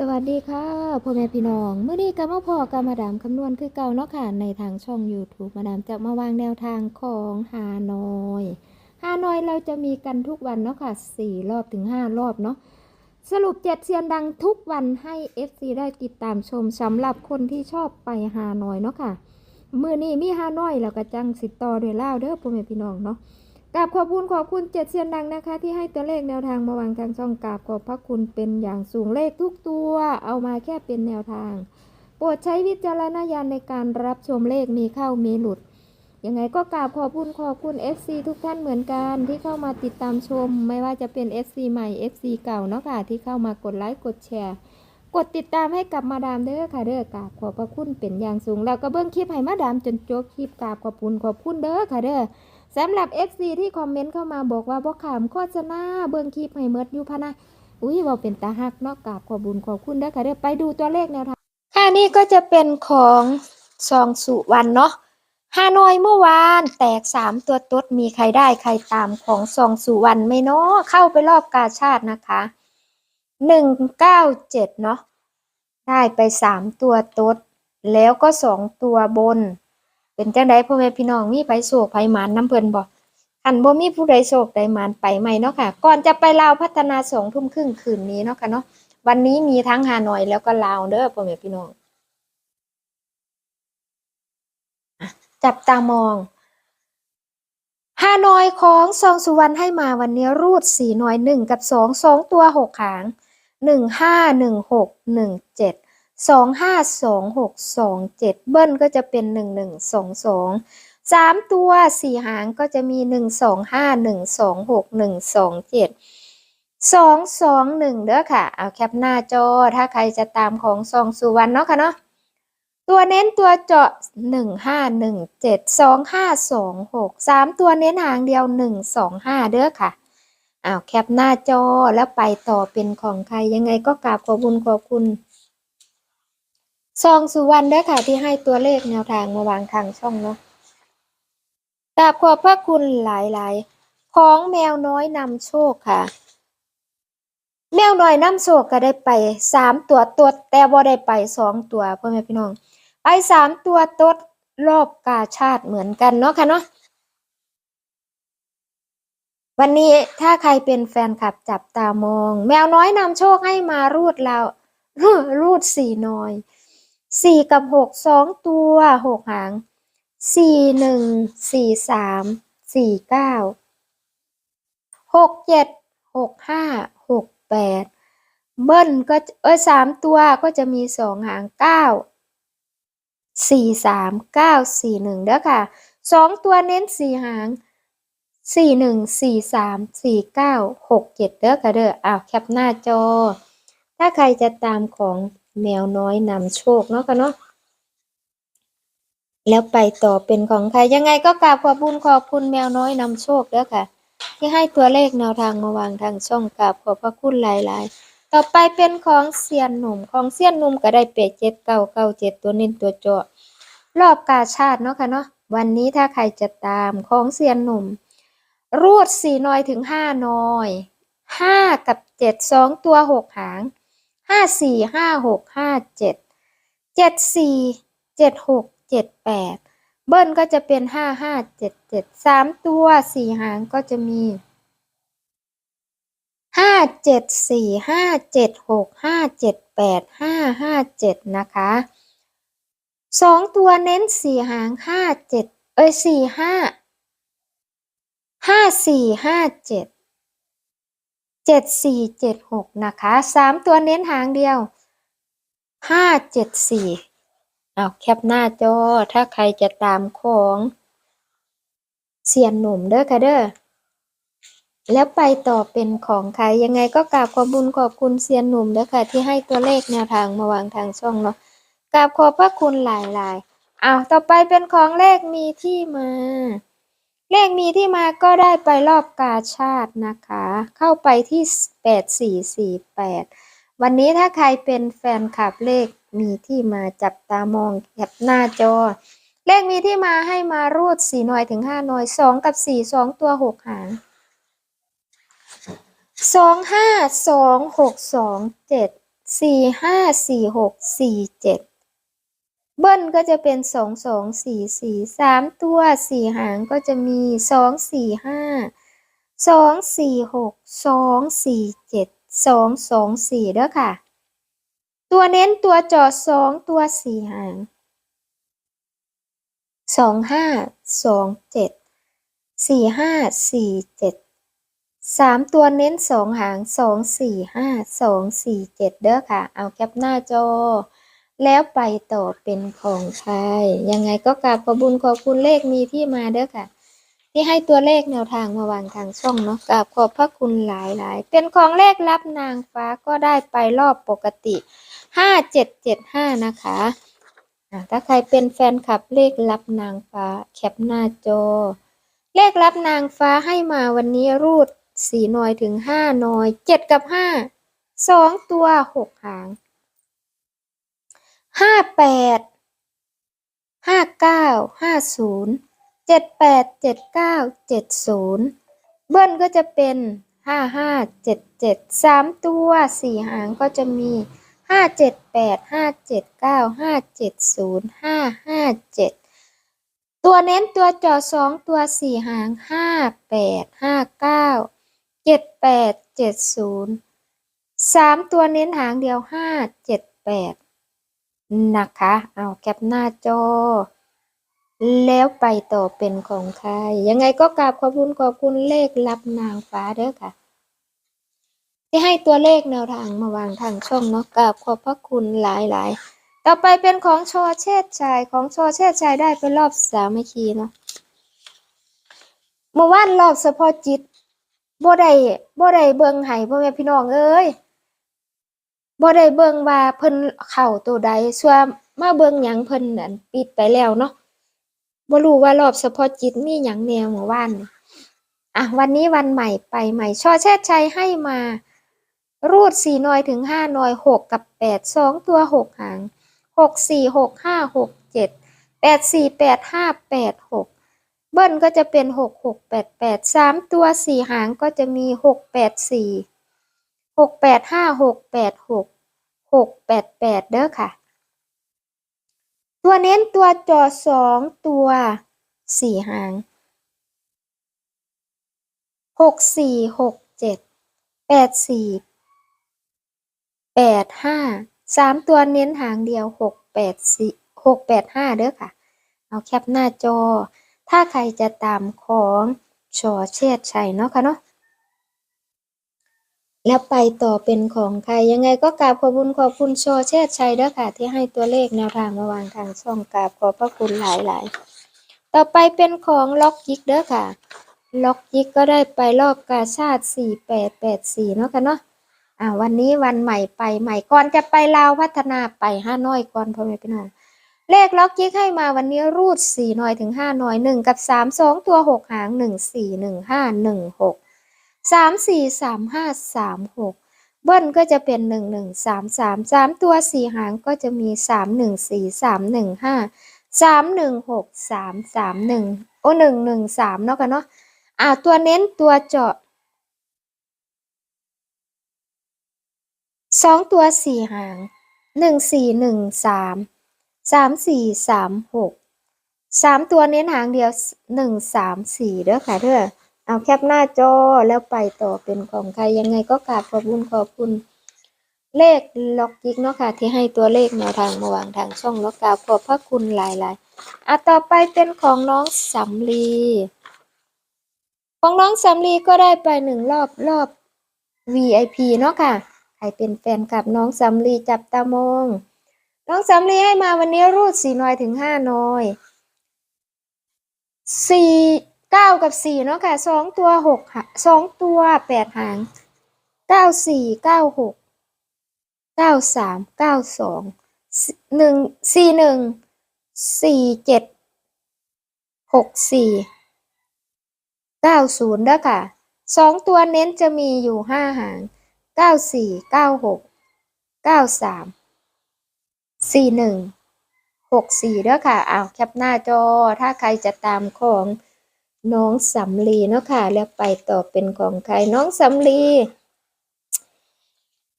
สวัสดีค่ะพ่อแม่พี่น้องเมื่อนี้ก็มาพอกับมาดามคำนวณคือเก่าเนาะค่ะในทางช่อง YouTube มาดามจะมาวางแนวทางของฮานอยฮานอยเราจะมีกันทุกวันเนาะค่ะสี่รอบถึงห้ารอบเนาะสรุปเจ็ดเซียนดังทุกวันให้ FC ได้ติดตามชมสำหรับคนที่ชอบไปฮานอยเนาะค่ะ มื่อนี้มีฮานอยแล้วก็จังสิต่อด้วยเล่าวเด้อพ่อแม่พี่น้องเนาะ กราบขอบคุณขอบคุณเจ็ดเซียนดังนะคะ ที่ให้ตัวเลขแนวทางมาวางทางช่องกราบขอบพระคุณเป็นอย่างสูงเลขทุกตัวเอามาแค่เป็นแนวทาง โปรดใช้วิจารณญาณในการรับชมเลขมีเข้ามีหลุดยังไงก็กราบขอบคุณขอบคุณ FC ทุกท่านเหมือนกันที่เข้ามาติดตามชม ไม่ว่าจะเป็น FC ใหม่ FC เก่าเนาะค่ะที่เข้ามากดไลค์กดแชร์ กดติดตามให้กับมาดามเด้อค่ะเด้อกราบขอบพระคุณเป็นอย่างสูง แล้วก็เบิ้งคลิปให้มาดามจนจบคลิปกราบขอบคุณขอบคุณเด้อค่ะเด้อ สำหรับ FC ที่คอมเมนต์เข้ามาบอกว่าบ่ขามโฆษณาเบิ่งคลิปให้เมิดอยู่พะนะอุ้ยบ่เป็นตาหักเนอกกราบขอบุญขอบคุณเด้อค่ะเด้อไปดูตัวเลขแนวทางค่ะนี่ก็จะเป็นของซองสุวรรณเนาะฮานอยเมื่อวานแตก3ตัวตดมีใครได้ใครตามของซองสุวรรณไหม่เนาะเข้าไปรอบกาชาตินะคะ197เนาะได้ไป3ตัวตดแล้วก็2ตัวบน เป็นจังไดพ่อแม่พี่น้องมีไปโศกไปหมานน้ำเพลินบ่คันบ่มีผู้ใดโศกใดหมานไปใหม่เนาะค่ะ ก่อนจะไปลาวพัฒนาสองทุ่มครึ่งคืนนี้เนาะค่ะเนาะวันนี้มีทั้งฮานอยแล้วก็ลาวเด้อพ่อแม่พี่น้องจับตามองฮานอยของซองสุวรรณให้มาวันนี้รูดสี่หน่อยหนึ่งกับสองสองตัวหกหางหนึ่งห้าหนึ่งหกหนึ่งเจ็ด สองห้าสองหกสองเจ็ดเบิ้ลก็จะเป็นหนึ่งหนึ่งสองสองสามตัวสี่หางก็จะมีหนึ่งสองห้าหนึ่งสองหกหนึ่งสองเจ็ดสองสองหนึ่งเด้อค่ะ เอาแคปหน้าจอถ้าใครจะตามของซองสุวรรณเนาะค่ะเนาะตัวเน้นตัวเจาะหนึ่งห้าหนึ่งเจ็ดสองห้าสองหกสามตัวเน้นหางเดียวหนึ่งสองห้าเด้อค่ะอ้าวแคปหน้าจอแล้วไปต่อเป็นของใครยังไงก็กราบขอบคุณขอบคุณ ซองสุวรรณด้อค่ะที่ให้ตัวเลขแนวทางมาวางทางช่องเนาะกราบขอบพระคุณหลายๆ ของแมวน้อยนำโชคค่ะ แมวน้อยนำโชคก็ได้ไปสามตัวตดแต่บ่ได้ไปสองตัวพ่อแม่พี่น้อง ไปสามตัวตดรอบกาชาติเหมือนกันเนาะค่ะเนาะวันนี้ถ้าใครเป็นแฟนคลับจับตามอง แมวน้อยนำโชคให้มารูดเรารูดสี่น่อย สี่กับหกสองตัวหกหางสี่หนึ่งสี่สามสี่เก้าหกเจ็ดหกห้าหกแปดเบิ้ลก็เออสามตัวก็จะมีสองหางเก้าสี่สามเก้าสี่หนึ่งเด้อค่ะสองตัวเน้นสี่หางสี่หนึ่งสี่สามสี่เก้าหกเจ็ดเด้อค่ะเด้ออ้าวแคปหน้าจอ ถ้าใครจะตามของ แมวน้อยนำโชคเนาะค่ะเนาะแล้วไปต่อเป็นของใครยังไงก็กราบขอบคุณขอบคุณแมวน้อยนำโชคเด้อค่ะ ที่ให้ตัวเลขแนวทางมาวางทางช่องกราบขอบพระคุณหลาย ๆ ต่อไปเป็นของเซียนหนุ่มของเซียนหนุ่มก็ได้เป็ดเจ็ดเก้าเก้าเจ็ดตัวเน้นตัวเจาะรอบกาชาติเนาะค่ะเนาะวันนี้ถ้าใครจะตามของเซียนหนุ่ม รูดสี่น้อยถึงห้าน้อยห้ากับเจ็ดสองตัวหกหาง ห้าสี่ห้าหกห้าเจ็ดเจ็ดสี่เจ็ดหกเจ็ดแปดเบิ้ลก็จะเป็นห้าห้าเจ็ดเจ็ดสามตัวสี่หางก็จะมีห้าเจ็ดสี่ห้าเจ็ดหกห้าเจ็ดแปดห้าห้าเจ็ดนะคะสองตัวเน้นสี่หางห้าเจ็ดเอ้ยสี่ห้าห้าสี่ห้าเจ็ด เจ็ดสี่เจ็ดหกนะคะสามตัวเน้นหางเดียวห้าเจ็ดสี่เอาแคปหน้าจอ ถ้าใครจะตามของเสียนหนุ่มเด้อค่ะเด้อแล้วไปต่อเป็นของใครยังไงก็กราบขอบุญขอบคุณเซียนหนุ่มเด้อค่ะ ที่ให้ตัวเลขแนวทางมาวางทางช่องเนาะกราบขอบพระคุณหลายๆอ้าต่อไปเป็นของเลขมีที่มา เลขมีที่มาก็ได้ไปรอบกาชาตินะคะ เข้าไปที่แปดสี่สี่แปดวันนี้ถ้าใครเป็นแฟนคลับเลขมีที่มาจับตามองแคบหน้าจอ เลขมีที่มาให้มารูดสี่หน่อยถึงห้าหน่อยสองกับสี่สองตัวหกหางสองห้าสองหกสองเจ็ดสี่ห้าสี่หกสี่เจ็ด เบิ้ลก็จะเป็นสองสองสี่สี่สามตัวสี่หางก็จะมีสองสี่ห้าสองสี่หกสองสี่เจ็ดสองสองสี่เด้อค่ะ ตัวเน้นตัวจอสองตัวสี่หางสองห้าสองเจ็ดสี่ห้าสี่เจ็ดสามตัวเน้นสองหางสองสี่ห้าสองสี่เจ็ดเด้อค่ะ เอาแคปหน้าจอ แล้วไปต่อเป็นของใครยังไงก็กราบขอบุญขอบคุณเลขมีที่มาเด้อค่ะ ที่ให้ตัวเลขแนวทางมาวางทางช่องเนาะกราบขอบพระคุณหลายๆเป็นของเลขรับนางฟ้าก็ได้ไปรอบปกติห้าเจ็ดเจ็ดห้านะคะถ้าใครเป็นแฟนคลับเลขรับนางฟ้าแคปหน้าจอ เลขรับนางฟ้าให้มาวันนี้รูดสี่หน่อยถึงห้าหน่อยเจ็ดกับห้าสองตัวหกหาง ห้าแปดห้าเก้าห้าศูนย์เจ็ดแปดเจ็ดเก้าเจ็ดศูนย์เบิ้ลก็จะเป็นห้าห้าเจ็ดเจ็ดสามตัวสี่หางก็จะมีห้าเจ็ดแปดห้าเจ็ดเก้าห้าเจ็ดศูนย์ห้าห้าเจ็ดตัวเน้นตัวจอสองตัวสี่หางห้าแปดห้าเก้าเจ็ดแปดเจ็ดศูนย์สามตัวเน้นหางเดียวห้าเจ็ดแปด นะคะ เอาแคปหน้าจอ แล้วไปต่อเป็นของใคร ยังไงก็กราบขอบคุณขอบคุณเลขรับนางฟ้าเด้อค่ะ ที่ให้ตัวเลขแนวทางมาวางทางช่องเนาะกราบขอบพระคุณหลายๆ ต่อไปเป็นของชอเชษชายของชอเชษชายได้ไปรอบสามัคคีเนาะเมื่อวานรอบเฉพาะจิตบ่ได้บ่ได้เบิ่งให้พ่อแม่พี่น้องเอ้ย บ่ได้เบิ่งว่าเพิ่นเข้าตัวใดส่วนมาเบิ่งหยังเพิ่นอันปิดไปแล้วเนาะบ่รู้ว่ารอบเฉพาะจิตมีหยังแนวเมื่อวานนี่อะวันนี้วันใหม่ไปใหม่ช่อเชษชัยให้มา รูดสี่หน่อยถึงห้าหน่อยหกกับแปดสองตัวหกหางหกสี่หกห้าหกเจ็ดแปดสี่แปดห้าแปดหกเบิ้ลก็จะเป็นหกหกแปดแปดสามตัวสี่หางก็จะมีหกแปดสี่ หกแปดห้าหกแปดหกหกแปดแปดเด้อค่ะ ตัวเน้นตัวจอสองตัวสี่หางหกสี่หกเจ็ดแปดสี่แปดห้าสามตัวเน้นหางเดียวหกแปดสี่หกแปดห้าเด้อค่ะ เอาแคปหน้าจอ ถ้าใครจะตามของชอเชษชัยเนาะค่ะเนาะ แล้วไปต่อเป็นของใครยังไงก็กราบขอบคุณขอบคุณชเชษชัยเด้อค่ะ ที่ให้ตัวเลขแนวทางมาวางทางช่องกราบขอบพระคุณหลายๆต่อไปเป็นของล็อกยิกเด้อค่ะ ล็อกยิกก็ได้ไปรอบกาชาติสี่แปดแปดสี่เนาะค่ะเนาะอ่าวันนี้วันใหม่ไปใหม่ก่อนจะไปลาวพัฒนาไปห้าน้อยก่อนพ่อแม่พี่น้องเลขล็อกยิกให้มาวันนี้รูดสี่หน่อยถึงห้าหน่อยหนึ่งกับสามสองตัวหกหางหนึ่งสี่หนึ่งห้าหนึ่งหก สามสี่สามห้าสามหกเบิ้ลก็จะเป็นหนึ่งหนึ่งสามสามสามตัวสี่หางก็จะมีสามหนึ่งสี่สามหนึ่งห้าสามหนึ่งหกสามสามหนึ่งโอหนึ่งหนึ่งสามเนาะกันเนาะอ่าตัวเน้นตัวเจาะสองตัวสี่หางหนึ่งสี่หนึ่งสามสามสี่สามหกสามตัวเน้นหางเดียวหนึ่งสามสี่เด้อค่ะเด้อ เอาแคปหน้าจอแล้วไปต่อเป็นของใครยังไงก็กราบขอบคุณขอบคุณ เลขล็อกยิกเนาะค่ะ ที่ให้ตัวเลขแนวทางมาวางทางช่องแล้วกราบขอบพระคุณหลายๆอะต่อไปเป็นของน้องสำลีของน้องสำลีก็ได้ไปหนึ่งรอบรอบ VIP เนาะค่ะ ใครเป็นแฟนกับน้องสำลีจับตามองน้องสำลีให้มาวันนี้รูดสี่น้อยถึงห้าน้อยสี่ ก้ากับสี่เนาะค่ะสองตัวหกสองตัวแปดหางเก้าสี่เก้าหกเก้าสามเก้าสองหนึ่งสี่หนึ่งสี่เจ็ดหกสี่เก้าศูนย์เด้อค่ะสองตัวเน้นจะมีอยู่ห้าหางเก้าสี่เก้าหกเก้าสามสี่หนึ่งหกสี่เด้อค่ะอ้าวแคปหน้าจอถ้าใครจะตามของ น้องสำลีเนาะค่ะ แล้วไปต่อเป็นของใครน้องสำลี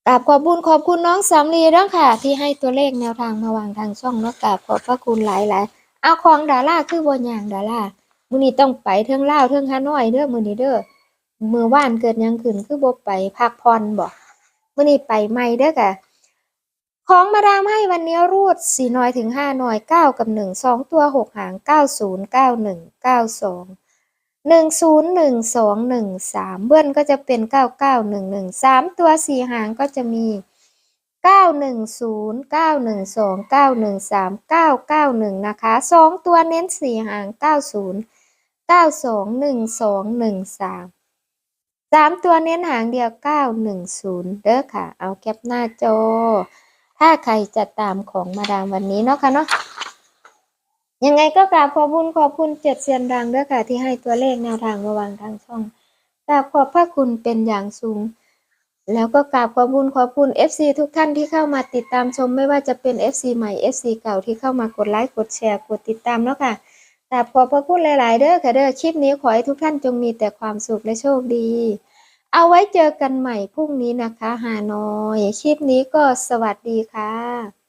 กราบขอบคุญขอบคุณน้องสำลีด้วยค่ะ ที่ให้ตัวเลขแนวทางมาวางทางช่องเนาะกราบขอบพระคุณหลายๆเอาของดาราคือบนอย่างดารามือนี้ต้องไปเทิงเลาเทิงฮานอยเด้อมือนี้เด้อมือว่านเกิดยังขึ้นคือบ่ไปพักผ่อนบ่มื้อนี้ไปใหม่เด้อกะของมาดามให้วันนี้รูดสี่น้อยถึงห้าน้อยเก้ากับหนึ่งสองตัวหกหางเก้าศูนย์เก้า หนึ่งศูนย์หนึ่งสองหนึ่งสามเบิ้ลก็จะเป็นเก้าเก้าหนึ่งหนึ่งสามตัวสี่หางก็จะมีเก้าหนึ่งศูนย์เก้าหนึ่งสองเก้าหนึ่งสามเก้าเก้าหนึ่งนะคะสองตัวเน้นสี่หางเก้าศูนย์เก้าสองหนึ่งสองหนึ่งสามสามตัวเน้นหางเดียวเก้าหนึ่งศูนย์เด้อค่ะ เอาแคปหน้าจอ ถ้าใครจะตามของมาดามวันนี้เนาะค่ะเนาะ ยังไงก็กราบขอบคุณขอบคุณเจ็ดเซียนดังด้วยค่ะ ที่ให้ตัวเลขแนวทางมาวางทางช่องกราบขอบพระคุณเป็นอย่างสูง แล้วก็กราบขอบคุณขอบคุณ FC ทุกท่านที่เข้ามาติดตามชมไม่ว่าจะเป็น FC ใหม่ FC เก่าที่เข้ามากดไลค์กดแชร์กดติดตามเนาะค่ะกราบขอบพระคุณหลาย ๆ เด้อค่ะเด้อคลิปนี้ขอให้ทุกท่านจงมีแต่ความสุขและโชคดี เอาไว้เจอกันใหม่พรุ่งนี้นะคะฮานอย คลิปนี้ก็สวัสดีค่ะ